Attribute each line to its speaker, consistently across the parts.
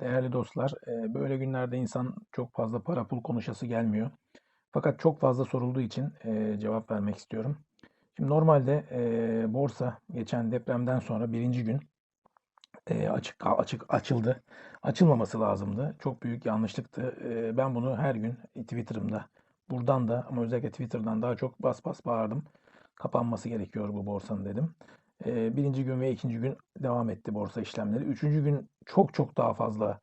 Speaker 1: Değerli dostlar, eee, böyle günlerde insan çok fazla para pul konuşası gelmiyor. Fakat çok fazla sorulduğu için eee, cevap vermek istiyorum. Şimdi normalde eee, borsa geçen depremden sonra birinci gün açık açık açıldı. Açılmaması lazımdı. Çok büyük yanlışlıktı. Ben bunu her gün Twitter'ımda, buradan da ama özellikle Twitter'dan daha çok bas bas bağırdım. Kapanması gerekiyor bu borsanın dedim. Birinci gün ve ikinci gün devam etti borsa işlemleri. Üçüncü gün çok çok daha fazla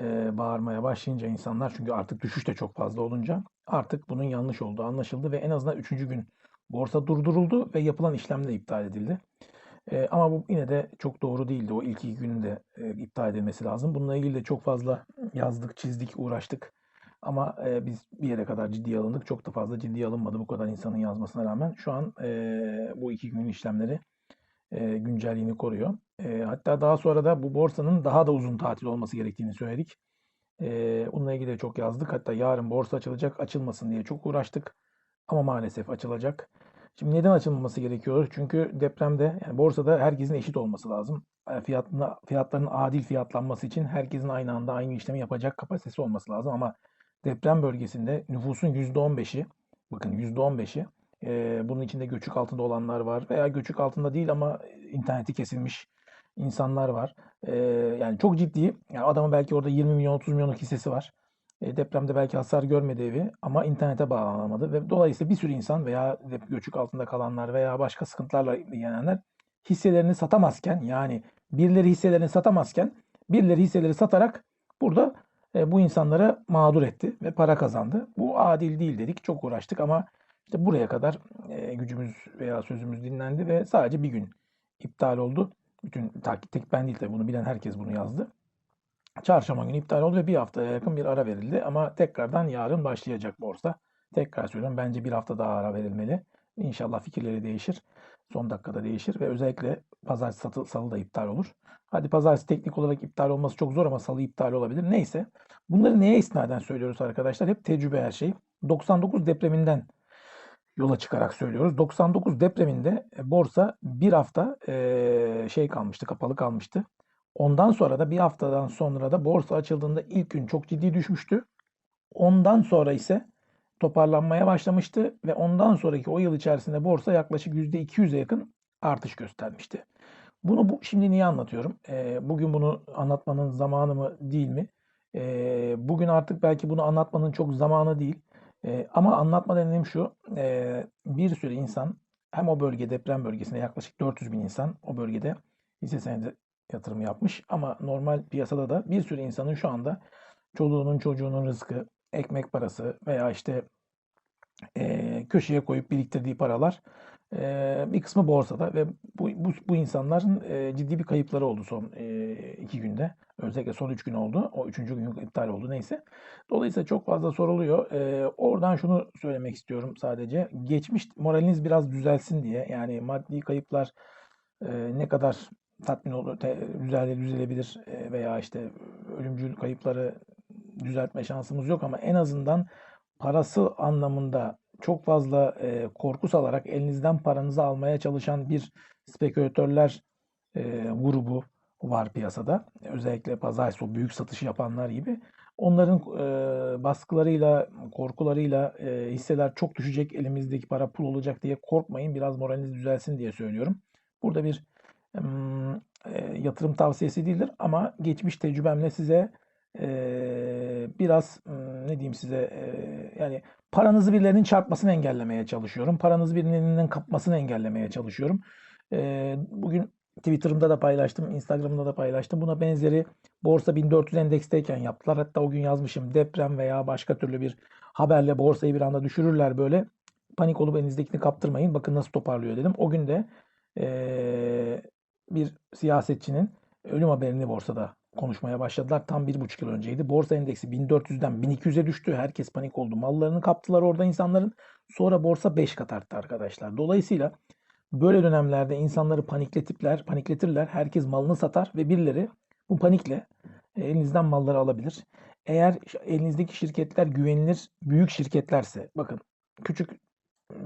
Speaker 1: eee, bağırmaya başlayınca insanlar çünkü artık düşüş de çok fazla olunca artık bunun yanlış olduğu anlaşıldı ve en azından üçüncü gün borsa durduruldu ve yapılan işlem de iptal edildi. Ama bu yine de çok doğru değildi. O ilk iki günün de iptal edilmesi lazım. Bununla ilgili de çok fazla yazdık, çizdik, uğraştık. Ama biz bir yere kadar ciddiye alındık. Çok da fazla ciddiye alınmadı bu kadar insanın yazmasına rağmen. Şu an bu iki günün işlemleri eee, güncelliğini koruyor. Eee, hatta daha sonra da bu borsanın daha da uzun tatil olması gerektiğini söyledik. Eee, bununla ilgili de çok yazdık. Hatta yarın borsa açılacak, açılmasın diye çok uğraştık. Ama maalesef açılacak. Şimdi neden açılmaması gerekiyor? Çünkü depremde yani borsada herkesin eşit olması lazım. E, Fiyatına, fiyatların adil fiyatlanması için herkesin aynı anda aynı işlemi yapacak kapasitesi olması lazım. Ama deprem bölgesinde nüfusun %15'i, bakın %15'i e, bunun içinde göçük altında olanlar var veya göçük altında değil ama interneti kesilmiş insanlar var. E, yani çok ciddi. Yani adamın belki orada 20 milyon 30 milyonluk hissesi var. E, depremde belki hasar görmedi evi ama internete bağlanamadı ve dolayısıyla bir sürü insan veya göçük altında kalanlar veya başka sıkıntılarla ilgilenenler hisselerini satamazken yani birileri hisselerini satamazken birileri hisseleri satarak burada e, bu insanlara mağdur etti ve para kazandı. Bu adil değil dedik. Çok uğraştık ama işte buraya kadar gücümüz veya sözümüz dinlendi ve sadece bir gün iptal oldu. Bütün tek ben değil tabii bunu bilen herkes bunu yazdı. Çarşamba günü iptal oldu ve bir haftaya yakın bir ara verildi. Ama tekrardan yarın başlayacak borsa. Tekrar söylüyorum bence bir hafta daha ara verilmeli. İnşallah fikirleri değişir. Son dakikada değişir ve özellikle pazartesi satı- salı da iptal olur. Hadi pazartesi teknik olarak iptal olması çok zor ama salı iptal olabilir. Neyse. Bunları neye istinaden söylüyoruz arkadaşlar? Hep tecrübe her şey. 99 depreminden yola çıkarak söylüyoruz. 99 depreminde e, borsa bir hafta e, şey kalmıştı, kapalı kalmıştı. Ondan sonra da bir haftadan sonra da borsa açıldığında ilk gün çok ciddi düşmüştü. Ondan sonra ise toparlanmaya başlamıştı ve ondan sonraki o yıl içerisinde borsa yaklaşık %200'e yakın artış göstermişti. Bunu bu, şimdi niye anlatıyorum? Ee, bugün bunu anlatmanın zamanı mı değil mi? Bugün artık belki bunu anlatmanın çok zamanı değil. Ee, ama anlatma dediğim şu, ee, bir sürü insan hem o bölge deprem bölgesinde yaklaşık 400 bin insan o bölgede hisse senedi yatırım yapmış. Ama normal piyasada da bir sürü insanın şu anda çoluğunun çocuğunun rızkı, ekmek parası veya işte eee, köşeye koyup biriktirdiği paralar eee, bir kısmı borsada ve bu, bu, bu insanların eee, ciddi bir kayıpları oldu son eee, iki günde. Özellikle son üç gün oldu. O üçüncü gün iptal oldu neyse. Dolayısıyla çok fazla soruluyor. Eee, oradan şunu söylemek istiyorum sadece. Geçmiş moraliniz biraz düzelsin diye. Yani maddi kayıplar eee, ne kadar tatmin olur, te, düzele, düzelebilir veya işte ölümcül kayıpları düzeltme şansımız yok ama en azından parası anlamında çok fazla e, korku salarak elinizden paranızı almaya çalışan bir spekülatörler e, grubu var piyasada. Özellikle pazartesi o büyük satışı yapanlar gibi. Onların e, baskılarıyla, korkularıyla e, hisseler çok düşecek, elimizdeki para pul olacak diye korkmayın. Biraz moraliniz düzelsin diye söylüyorum. Burada bir em, e, yatırım tavsiyesi değildir ama geçmiş tecrübemle size biraz ne diyeyim size yani paranızı birilerinin çarpmasını engellemeye çalışıyorum. Paranızı birinin kapmasını engellemeye çalışıyorum. Bugün Twitter'ımda da paylaştım, Instagram'da da paylaştım. Buna benzeri borsa 1400 endeksteyken yaptılar. Hatta o gün yazmışım deprem veya başka türlü bir haberle borsayı bir anda düşürürler böyle. Panik olup elinizdekini kaptırmayın. Bakın nasıl toparlıyor dedim. O gün de eee, bir siyasetçinin ölüm haberini borsada konuşmaya başladılar. Tam bir buçuk yıl önceydi. Borsa endeksi 1400'den 1200'e düştü. Herkes panik oldu. Mallarını kaptılar orada insanların. Sonra borsa 5 kat arttı arkadaşlar. Dolayısıyla böyle dönemlerde insanları panikletipler, panikletirler. Herkes malını satar ve birileri bu panikle e, elinizden malları alabilir. Eğer elinizdeki şirketler güvenilir büyük şirketlerse bakın küçük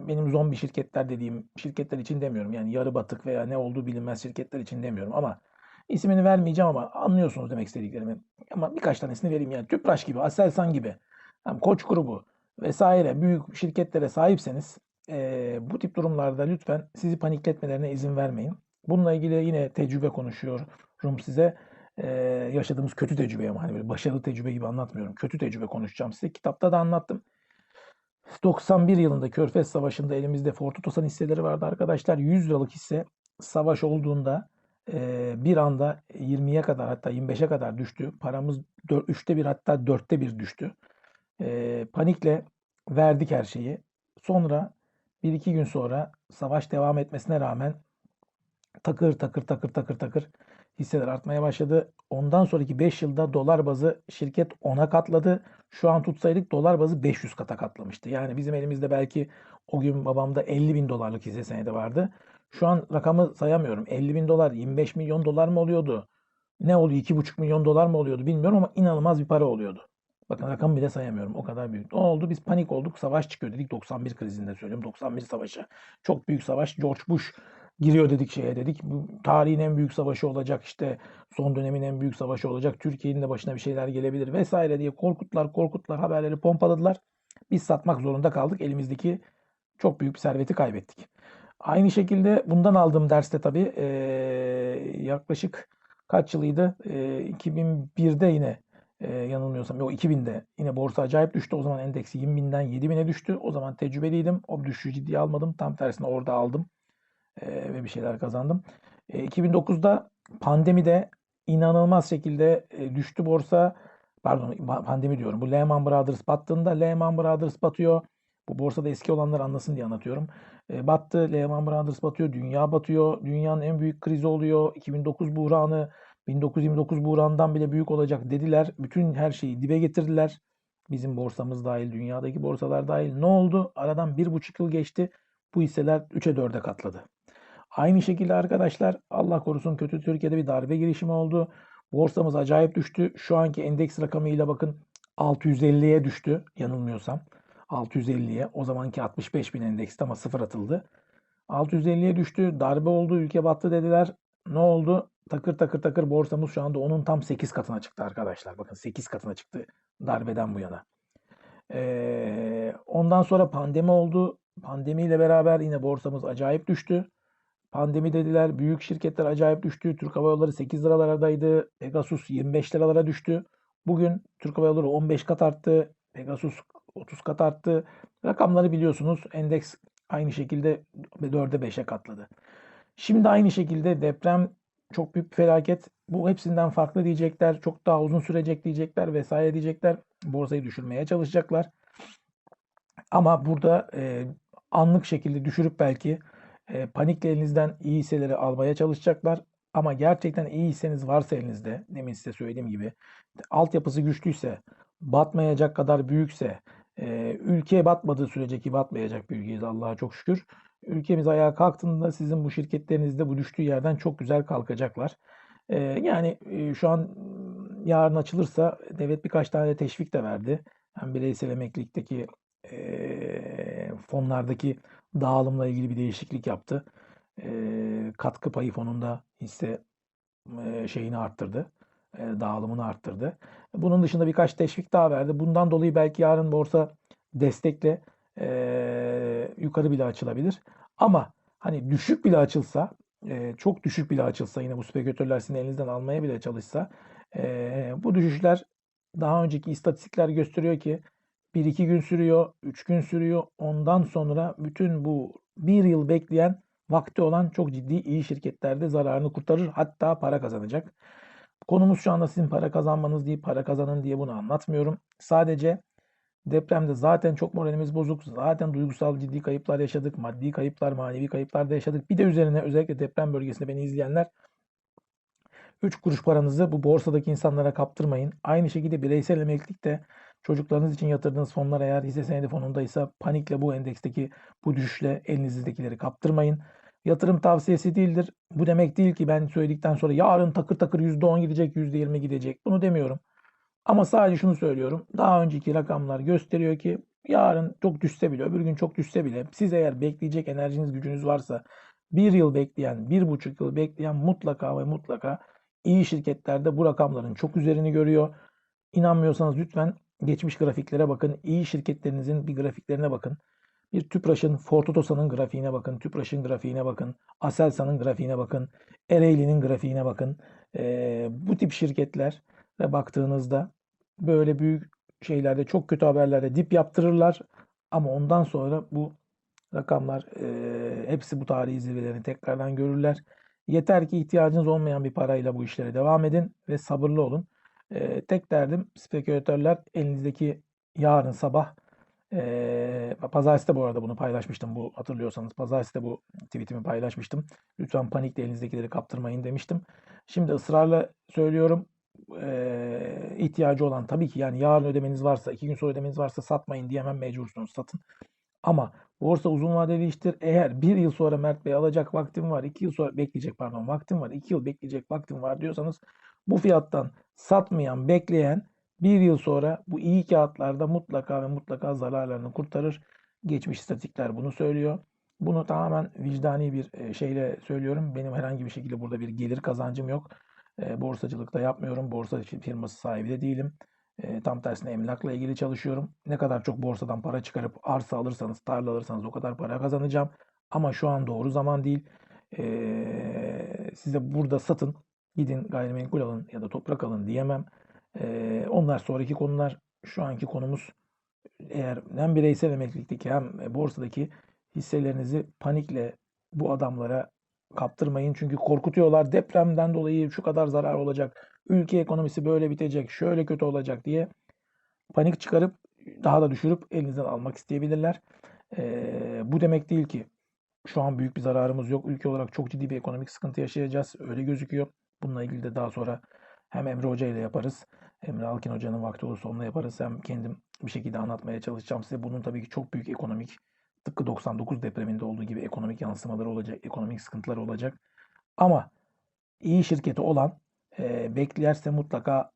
Speaker 1: benim zombi şirketler dediğim şirketler için demiyorum. Yani yarı batık veya ne olduğu bilinmez şirketler için demiyorum ama İsmini vermeyeceğim ama anlıyorsunuz demek istediklerimi. Ama birkaç tanesini vereyim yani. Tüpraş gibi, Aselsan gibi, hem Koç grubu vesaire büyük şirketlere sahipseniz eee, bu tip durumlarda lütfen sizi panikletmelerine izin vermeyin. Bununla ilgili yine tecrübe konuşuyorum size. Eee, yaşadığımız kötü tecrübe ama hani böyle başarılı tecrübe gibi anlatmıyorum. Kötü tecrübe konuşacağım size. Kitapta da anlattım. 91 yılında Körfez Savaşı'nda elimizde Ford Otosan hisseleri vardı arkadaşlar. 100 liralık hisse savaş olduğunda bir anda 20'ye kadar hatta 25'e kadar düştü. Paramız 3'te 1 hatta 4'te 1 düştü. Panikle verdik her şeyi. Sonra bir iki gün sonra savaş devam etmesine rağmen takır takır takır takır takır hisseler artmaya başladı. Ondan sonraki 5 yılda dolar bazı şirket 10'a katladı. Şu an tutsaydık dolar bazı 500 kata katlamıştı. Yani bizim elimizde belki o gün babamda 50 bin dolarlık hisse senedi vardı. Şu an rakamı sayamıyorum. 50 bin dolar 25 milyon dolar mı oluyordu? Ne oluyor? 2,5 milyon dolar mı oluyordu bilmiyorum ama inanılmaz bir para oluyordu. Bakın rakamı bile sayamıyorum. O kadar büyük. Ne oldu? Biz panik olduk. Savaş çıkıyor dedik. 91 krizinde söylüyorum. 91 savaşı. Çok büyük savaş. George Bush giriyor dedik şeye dedik. Bu tarihin en büyük savaşı olacak işte son dönemin en büyük savaşı olacak. Türkiye'nin de başına bir şeyler gelebilir vesaire diye korkutlar korkutlar haberleri pompaladılar. Biz satmak zorunda kaldık. Elimizdeki çok büyük bir serveti kaybettik. Aynı şekilde bundan aldığım derste tabii e, yaklaşık kaç yılıydı? E, 2001'de yine e, yanılmıyorsam o 2000'de yine borsa acayip düştü. O zaman endeksi 20 binden 7 bine düştü. O zaman tecrübeliydim. O düşüşü ciddiye almadım. Tam tersine orada aldım e, ve bir şeyler kazandım. E, 2009'da pandemide inanılmaz şekilde e, düştü borsa. Pardon pandemi diyorum. Bu Lehman Brothers battığında Lehman Brothers batıyor. Bu borsada eski olanlar anlasın diye anlatıyorum. E, battı, Lehman Brothers batıyor, dünya batıyor. Dünyanın en büyük krizi oluyor. 2009 buhranı 1929 buhranından bile büyük olacak dediler. Bütün her şeyi dibe getirdiler. Bizim borsamız dahil, dünyadaki borsalar dahil. Ne oldu? Aradan bir buçuk yıl geçti. Bu hisseler 3'e 4'e katladı. Aynı şekilde arkadaşlar Allah korusun kötü Türkiye'de bir darbe girişimi oldu. Borsamız acayip düştü. Şu anki endeks rakamıyla bakın 650'ye düştü yanılmıyorsam. 650'ye o zamanki 65 bin endekste ama sıfır atıldı. 650'ye düştü. Darbe oldu. Ülke battı dediler. Ne oldu? Takır takır takır borsamız şu anda onun tam 8 katına çıktı arkadaşlar. Bakın 8 katına çıktı darbeden bu yana. Ee, ondan sonra pandemi oldu. Pandemiyle beraber yine borsamız acayip düştü. Pandemi dediler. Büyük şirketler acayip düştü. Türk Hava Yolları 8 liralardaydı. Pegasus 25 liralara düştü. Bugün Türk Hava Yolları 15 kat arttı. Pegasus 30 kat arttı. Rakamları biliyorsunuz. Endeks aynı şekilde 4'e 5'e katladı. Şimdi aynı şekilde deprem çok büyük bir felaket. Bu hepsinden farklı diyecekler. Çok daha uzun sürecek diyecekler vesaire diyecekler. Borsayı düşürmeye çalışacaklar. Ama burada e, anlık şekilde düşürüp belki e, panikle elinizden iyi hisseleri almaya çalışacaklar. Ama gerçekten iyi hisseniz varsa elinizde, demin size söylediğim gibi, altyapısı güçlüyse, batmayacak kadar büyükse, e, ülkeye batmadığı sürece ki batmayacak bir ülkeyiz Allah'a çok şükür. Ülkemiz ayağa kalktığında sizin bu şirketlerinizde bu düştüğü yerden çok güzel kalkacaklar. E, yani e, şu an yarın açılırsa devlet birkaç tane teşvik de verdi. Hem bireysel emeklilikteki e, fonlardaki dağılımla ilgili bir değişiklik yaptı. E, katkı payı fonunda hisse e, şeyini arttırdı. E, dağılımını arttırdı. Bunun dışında birkaç teşvik daha verdi. Bundan dolayı belki yarın borsa destekle e, yukarı bile açılabilir. Ama hani düşük bile açılsa, e, çok düşük bile açılsa yine bu spekülatörler sizin elinizden almaya bile çalışsa e, bu düşüşler daha önceki istatistikler gösteriyor ki 1-2 gün sürüyor, 3 gün sürüyor. Ondan sonra bütün bu bir yıl bekleyen vakti olan çok ciddi iyi şirketlerde zararını kurtarır. Hatta para kazanacak. Konumuz şu anda sizin para kazanmanız değil, para kazanın diye bunu anlatmıyorum. Sadece depremde zaten çok moralimiz bozuk. Zaten duygusal ciddi kayıplar yaşadık. Maddi kayıplar, manevi kayıplar da yaşadık. Bir de üzerine özellikle deprem bölgesinde beni izleyenler 3 kuruş paranızı bu borsadaki insanlara kaptırmayın. Aynı şekilde bireysel emeklilikte Çocuklarınız için yatırdığınız fonlar eğer hisse senedi fonundaysa panikle bu endeksteki bu düşüşle elinizdekileri kaptırmayın. Yatırım tavsiyesi değildir. Bu demek değil ki ben söyledikten sonra yarın takır takır %10 gidecek, %20 gidecek. Bunu demiyorum. Ama sadece şunu söylüyorum. Daha önceki rakamlar gösteriyor ki yarın çok düşse bile, öbür gün çok düşse bile siz eğer bekleyecek enerjiniz, gücünüz varsa bir yıl bekleyen, bir buçuk yıl bekleyen mutlaka ve mutlaka İyi şirketlerde bu rakamların çok üzerini görüyor. İnanmıyorsanız lütfen geçmiş grafiklere bakın. İyi şirketlerinizin bir grafiklerine bakın. Bir Tüpraş'ın, Ford Otosan'ın grafiğine bakın. Tüpraş'ın grafiğine bakın. Aselsan'ın grafiğine bakın. Ereğli'nin grafiğine bakın. Ee, bu tip şirketlere baktığınızda böyle büyük şeylerde çok kötü haberlerde dip yaptırırlar. Ama ondan sonra bu rakamlar e, hepsi bu tarihi zirvelerini tekrardan görürler. Yeter ki ihtiyacınız olmayan bir parayla bu işlere devam edin ve sabırlı olun. E, tek derdim spekülatörler elinizdeki yarın sabah e, Pazartesi de bu arada bunu paylaşmıştım. Bu hatırlıyorsanız Pazartesi de bu tweetimi paylaşmıştım. Lütfen panikle elinizdekileri kaptırmayın demiştim. Şimdi ısrarla söylüyorum. E, ihtiyacı olan tabii ki yani yarın ödemeniz varsa, iki gün sonra ödemeniz varsa satmayın diyemem mecbursunuz satın. Ama borsa uzun vadeli iştir. Eğer bir yıl sonra Mert Bey alacak vaktim var, iki yıl sonra bekleyecek pardon vaktim var, iki yıl bekleyecek vaktim var diyorsanız bu fiyattan satmayan, bekleyen bir yıl sonra bu iyi kağıtlarda mutlaka ve mutlaka zararlarını kurtarır. Geçmiş istatistikler bunu söylüyor. Bunu tamamen vicdani bir e, şeyle söylüyorum. Benim herhangi bir şekilde burada bir gelir kazancım yok. E, borsacılıkta yapmıyorum. Borsa firması sahibi de değilim. E, tam tersine emlakla ilgili çalışıyorum. Ne kadar çok borsadan para çıkarıp arsa alırsanız, tarla alırsanız o kadar para kazanacağım. Ama şu an doğru zaman değil. Size burada satın, gidin gayrimenkul alın ya da toprak alın diyemem. Onlar sonraki konular. Şu anki konumuz eğer hem bireysel emeklilikteki hem borsadaki hisselerinizi panikle bu adamlara kaptırmayın. Çünkü korkutuyorlar. Depremden dolayı şu kadar zarar olacak. Ülke ekonomisi böyle bitecek. Şöyle kötü olacak diye panik çıkarıp daha da düşürüp elinizden almak isteyebilirler. Ee, bu demek değil ki şu an büyük bir zararımız yok. Ülke olarak çok ciddi bir ekonomik sıkıntı yaşayacağız. Öyle gözüküyor. Bununla ilgili de daha sonra hem Emre Hoca ile yaparız. Emre Alkin Hoca'nın vakti olursa onunla yaparız. Hem kendim bir şekilde anlatmaya çalışacağım size. Bunun tabii ki çok büyük ekonomik, tıpkı 99 depreminde olduğu gibi ekonomik yansımaları olacak, ekonomik sıkıntılar olacak. Ama iyi şirketi olan e, beklerse mutlaka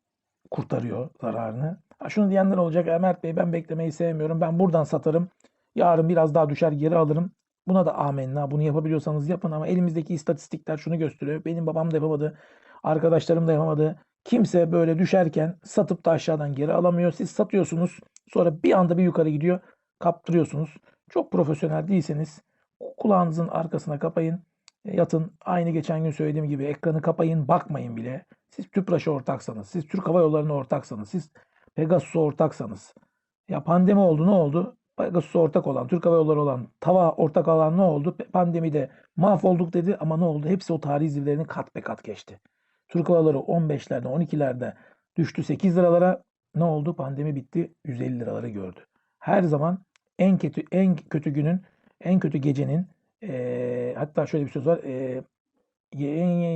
Speaker 1: kurtarıyor zararını. Ha, şunu diyenler olacak. Mert Bey ben beklemeyi sevmiyorum. Ben buradan satarım. Yarın biraz daha düşer geri alırım. Buna da amenna. Bunu yapabiliyorsanız yapın ama elimizdeki istatistikler şunu gösteriyor. Benim babam da yapamadı. Arkadaşlarım da yapamadı. Kimse böyle düşerken satıp da aşağıdan geri alamıyor. Siz satıyorsunuz. Sonra bir anda bir yukarı gidiyor. Kaptırıyorsunuz. Çok profesyonel değilseniz kulağınızın arkasına kapayın. E, yatın. Aynı geçen gün söylediğim gibi ekranı kapayın. Bakmayın bile. Siz Tüpraş'a ortaksanız, siz Türk Hava Yolları'na ortaksanız, siz Pegasus'a ortaksanız. Ya pandemi oldu ne oldu? Pegasus'a ortak olan, Türk Hava Yolları olan, TAVA ortak olan ne oldu? Pandemide mahvolduk dedi ama ne oldu? Hepsi o tarih zirvelerini kat be kat geçti. Türk havaları 15'lerde 12'lerde düştü 8 liralara. Ne oldu? Pandemi bitti 150 liraları gördü. Her zaman en kötü en kötü günün en kötü gecenin e, hatta şöyle bir söz var. E,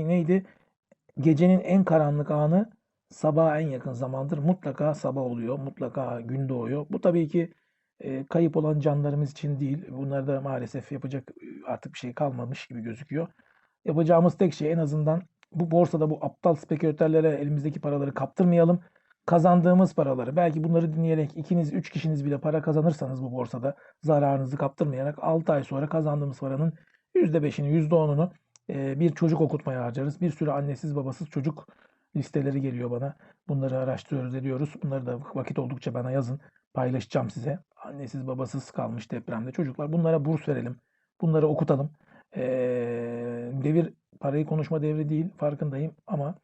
Speaker 1: neydi? Gecenin en karanlık anı sabaha en yakın zamandır. Mutlaka sabah oluyor. Mutlaka gün doğuyor. Bu tabii ki e, kayıp olan canlarımız için değil. Bunlarda maalesef yapacak artık bir şey kalmamış gibi gözüküyor. Yapacağımız tek şey en azından bu borsada bu aptal spekülatörlere elimizdeki paraları kaptırmayalım. Kazandığımız paraları belki bunları dinleyerek ikiniz, üç kişiniz bile para kazanırsanız bu borsada zararınızı kaptırmayarak 6 ay sonra kazandığımız paranın %5'ini, %10'unu e, bir çocuk okutmaya harcarız. Bir sürü annesiz babasız çocuk listeleri geliyor bana. Bunları araştırıyoruz, ediyoruz. Bunları da vakit oldukça bana yazın. Paylaşacağım size. Annesiz babasız kalmış depremde çocuklar. Bunlara burs verelim. Bunları okutalım. Ee, devir parayı konuşma devri değil farkındayım ama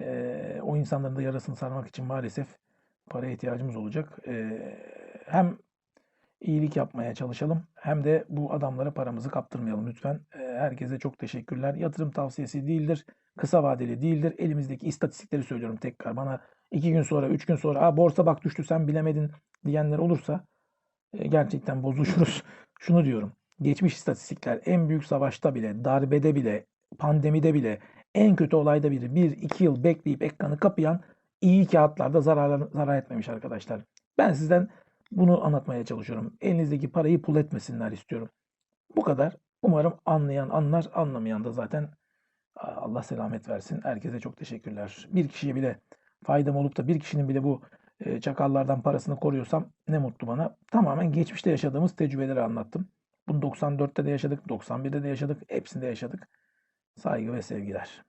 Speaker 1: e, o insanların da yarasını sarmak için maalesef paraya ihtiyacımız olacak. E, hem iyilik yapmaya çalışalım hem de bu adamlara paramızı kaptırmayalım lütfen. E, herkese çok teşekkürler. Yatırım tavsiyesi değildir. Kısa vadeli değildir. Elimizdeki istatistikleri söylüyorum tekrar. Bana iki gün sonra, üç gün sonra Aa, borsa bak düştü sen bilemedin diyenler olursa e, gerçekten bozuşuruz. Şunu diyorum. Geçmiş istatistikler en büyük savaşta bile, darbede bile, pandemide bile en kötü olayda biri bir iki yıl bekleyip ekranı kapayan iyi kağıtlarda zarar, zarar etmemiş arkadaşlar. Ben sizden bunu anlatmaya çalışıyorum. Elinizdeki parayı pul etmesinler istiyorum. Bu kadar. Umarım anlayan anlar, anlamayan da zaten Allah selamet versin. Herkese çok teşekkürler. Bir kişiye bile faydam olup da bir kişinin bile bu e, çakallardan parasını koruyorsam ne mutlu bana. Tamamen geçmişte yaşadığımız tecrübeleri anlattım. Bunu 94'te de yaşadık, 91'de de yaşadık, hepsinde yaşadık. Saygı ve sevgiler.